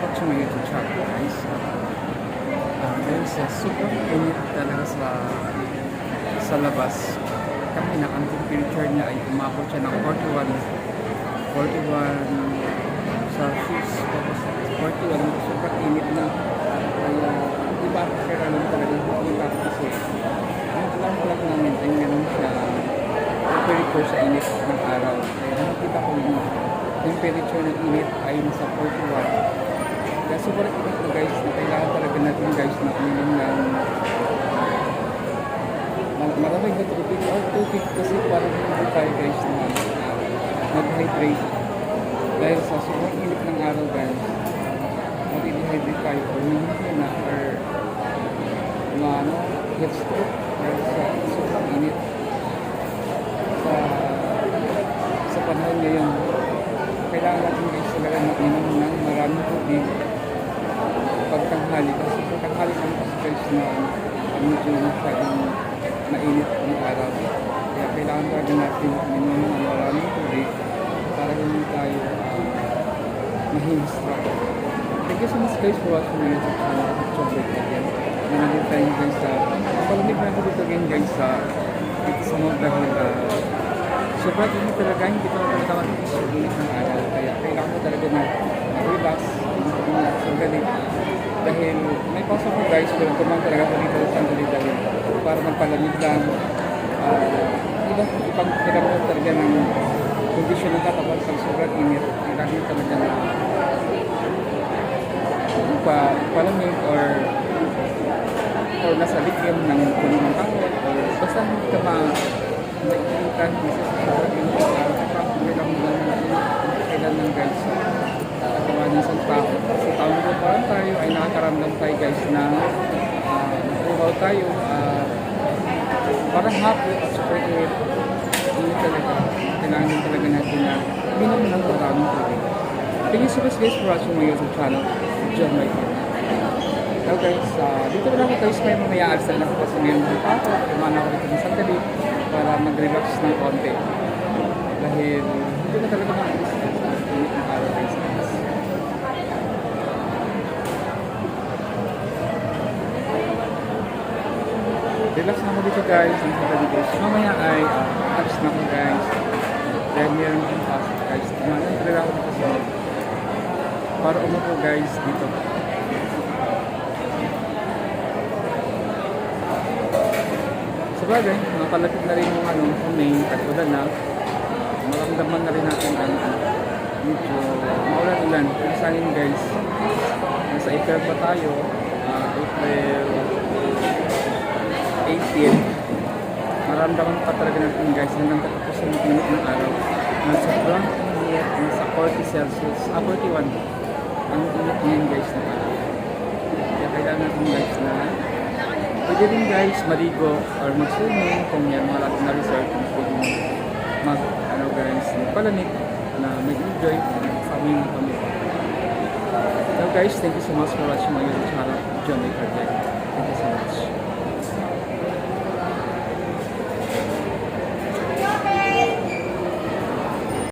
watching my YouTube channel guys. Uh, guys, uh, super init talaga sa sa labas. Kanina, ang temperature niya ay umabot siya ng 41 41 Celsius. Tapos 41, super init na. Kaya, iba kaya naman talaga iba kasi ang alam ko lang namin ay meron siya temperature sa init ng araw. Kaya nakita ko yung temperature ng init ay nasa 41. Sobrang init na guys, na kailangan talaga natin guys na uminom ng mar- maraming na tubig or tubig kasi parang hindi tayo guys na mag-hydrate. Dahil sa sobrang init ng araw guys, mag-dehydrate tayo or hindi na or ano, heat stroke dahil sa sobrang init. Sa sa panahon ngayon kailangan natin guys talaga mag-inom ng maraming tubig pagtanghali kasi pagtanghali naman kasi guys na uh, medyo masyadong mainit ang araw. Kaya kailangan talaga natin mag-inom ng maraming tubig para hindi tayo uh, mahinstroke Thank you so much guys for watching my YouTube channel Chocolate again na tayo guys sa palamig na ako dito again guys sa dito sa dahil uh, sobrang init talaga hindi ko na talaga mag-isolate ng araw. Kaya kailangan ko talaga na mag-relax mag-relax ang galit dahil may pasok ko guys pero tumang talaga ako dito sa galit dahil para magpalamig lang uh, iba kailangan talaga ng kondisyon ng katawan sa sobrang init kailangan talaga na ano pa palamig or or nasa lithium ng puno ng kahoy or basta hindi ka ma nakikita hindi sa sobrang init araw kapag kailangan ng guys ng isang tao kasi taon ko parang tayo ay nakakaramdam tayo guys na uh, tayo uh, parang hapon at super init init talaga kailangan din talaga natin na minum ng maraming tubig Thank you so much guys for watching my YouTube channel. John Michael Hello guys, uh, dito na ako guys may mamaya alisan lang ako kasi ngayon dito ako. Kumana ako dito ng sandali para mag-relax ng konti. Dahil hindi na talaga ang init ng araw guys Relax na ako dito guys. Ang sandali guys mamaya ay uh, alis na ako guys. Dahil meron akong pasok guys. Kumana nag-relax ako dito sa para umupo guys dito. Sa bagay nakalapit na rin yung ano May tag-ulan na maramdaman na rin natin ang ano, medyo maulan-ulan. Pero sa guys nasa April pa tayo ah, April 18 maramdaman pa talaga natin guys hanggang katapusan ng minute ng araw. Na sobrang init nasa 40 Celsius ah 41 ang init ngayon guys na araw. Kaya kailangan natin guys na pwede rin guys maligo or mag-swimming kung yan mga lahat na resort kung pwede mag ano guys palamig na mag-enjoy sa aming pamilya. So guys thank you so much for watching my YouTube channel John Lee thank you so much